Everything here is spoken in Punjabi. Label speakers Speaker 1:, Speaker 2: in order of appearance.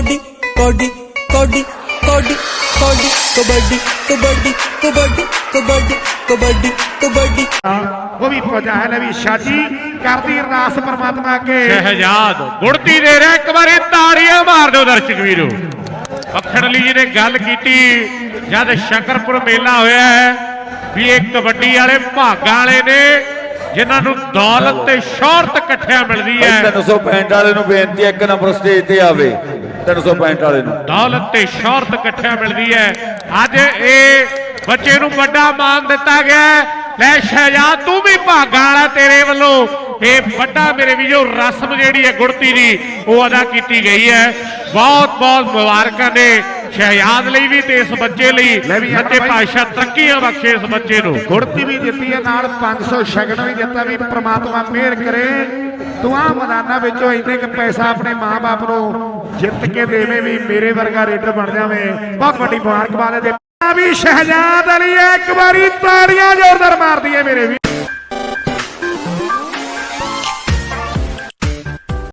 Speaker 1: ਕੋਡੀ ਕੋਡੀ ਕੋਡੀ ਕੋਡੀ ਕੋਡੀ ਕਬੱਡੀ ਕਬੱਡੀ ਕਬੱਡੀ ਕਬੱਡੀ ਕਬੱਡੀ ਕਬੱਡੀ
Speaker 2: ਉਹ ਵੀ ਪੁੱਜਾ ਹੈ ਲੈ ਵੀ ਸ਼ਾਜੀ ਕਰਦੀ ਅਰਦਾਸ ਪਰਮਾਤਮਾ ਅੱਗੇ
Speaker 3: ਸ਼ਹਿਜਾਦ ਗੁੜਤੀ ਦੇ ਰਿਹਾ ਇੱਕ ਵਾਰੀ ਤਾੜੀਆਂ ਮਾਰ ਦਿਓ ਦਰਸ਼ਕ ਵੀਰੋ ਪਖੜਲੀ ਜੀ ਨੇ ਗੱਲ ਕੀਤੀ ਜਦ ਸ਼ੰਕਰਪੁਰ ਮੇਲਾ ਹੋਇਆ ਹੈ ਵੀ ਇਹ ਕਬੱਡੀ ਵਾਲੇ ਭਾਗਾਂ ਵਾਲੇ ਨੇ ਜਿਨ੍ਹਾਂ ਨੂੰ ਦੌਲਤ ਤੇ ਸ਼ੋਹਰਤ ਇਕੱਠਿਆਂ ਮਿਲਦੀ ਹੈ।
Speaker 4: 365 ਵਾਲੇ ਨੂੰ ਬੇਨਤੀ ਹੈ ਇੱਕ ਨੰਬਰ ਸਟੇਜ ਤੇ ਆਵੇ। 365 ਵਾਲੇ ਨੂੰ।
Speaker 3: ਦੌਲਤ ਤੇ ਸ਼ੋਹਰਤ ਇਕੱਠਿਆਂ ਮਿਲਦੀ ਹੈ। ਅੱਜ ਇਹ ਬੱਚੇ ਨੂੰ ਵੱਡਾ ਮਾਨ ਦਿੱਤਾ ਗਿਆ। ਲੈ ਸ਼ਹਿਜਾਦ ਤੂੰ ਵੀ ਭਾਗਾਂ ਵਾਲਾ ਤੇਰੇ ਵੱਲੋਂ। ਇਹ ਵੱਡਾ ਮੇਰੇ ਵੀ ਜੋ ਰਸਮ ਜਿਹੜੀ ਹੈ ਗੁੜਤੀ ਦੀ ਉਹ ਅਦਾ ਕੀਤੀ ਗਈ ਹੈ। ਬਹੁਤ ਬਹੁਤ ਮੁਬਾਰਕਾਂ ਨੇ। ਸ਼ਹਿਜਾਦ ਲਈ ਵੀ ਤੇ ਇਸ ਬੱਚੇ ਲਈ ਸੱਚੇ। ਪਾਤਸ਼ਾਹ ਤਰੱਕੀਆਂ ਬਖਸ਼ੇ ਇਸ ਬੱਚੇ ਨੂੰ।
Speaker 2: ਗੁੜਤੀ ਵੀ ਦਿੱਤੀ ਹੈ ਨਾਲ 500 ਸ਼ਗਨ ਵੀ ਦਿੱਤਾ ਵੀ ਪ੍ਰਮਾਤਮਾ ਮਿਹਰ ਕਰੇ। ਦੁਆ ਮੈਦਾਨਾਂ ਵਿੱਚੋਂ ਇੰਨੇ ਕ ਪੈਸਾ ਆਪਣੇ ਮਾਪੇ ਨੂੰ ਜਿੱਤ ਕੇ ਦੇਵੇ ਵੀ ਮੇਰੇ ਵਰਗਾ ਰੇਡਰ ਬਣ ਜਾਵੇ। ਬਹੁਤ ਵੱਡੀ ਮੁਬਾਰਕਬਾਦ ਹੈ ਵੀ ਸ਼ਹਿਜ਼ਾਦ ਅਲੀ ਇੱਕ ਵਾਰੀ ਤਾੜੀਆਂ ਜ਼ੋਰਦਾਰ ਮਾਰਦੀ ਹੈ ਮੇਰੇ ਵੀ